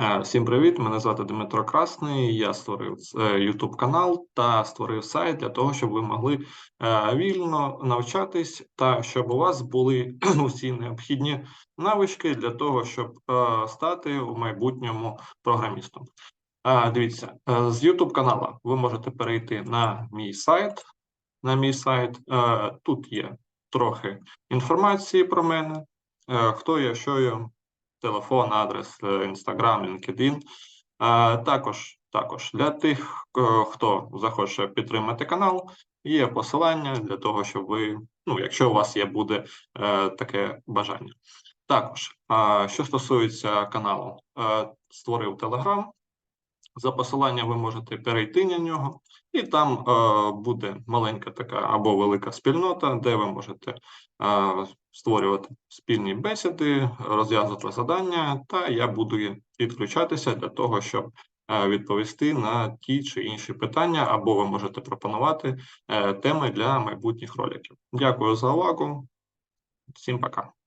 Е, Всім привіт! Мене звати Дмитро Красний. Я створив YouTube канал та створив сайт для того, щоб ви могли е, вільно навчатись та щоб у вас були усі необхідні навички для того, щоб е, стати у майбутньому програмістом. Е, Дивіться, е, з YouTube канала ви можете перейти на мій сайт. На мій сайт Е, тут є трохи інформації про мене, е, хто я, що я, телефон, адрес, Інстаграм, LinkedIn. Е, Також, також для тих, е, хто захоче підтримати канал, є посилання для того, щоб ви, ну, якщо у вас є буде е, таке бажання. Також, е, що стосується каналу, е, створив Telegram. За посиланням ви можете перейти на нього, і там е, буде маленька така або велика спільнота, де ви можете е, створювати спільні бесіди, розв'язувати завдання, та я буду підключатися для того, щоб е, відповісти на ті чи інші питання, або ви можете пропонувати е, теми для майбутніх роликів. Дякую за увагу. Всім пока.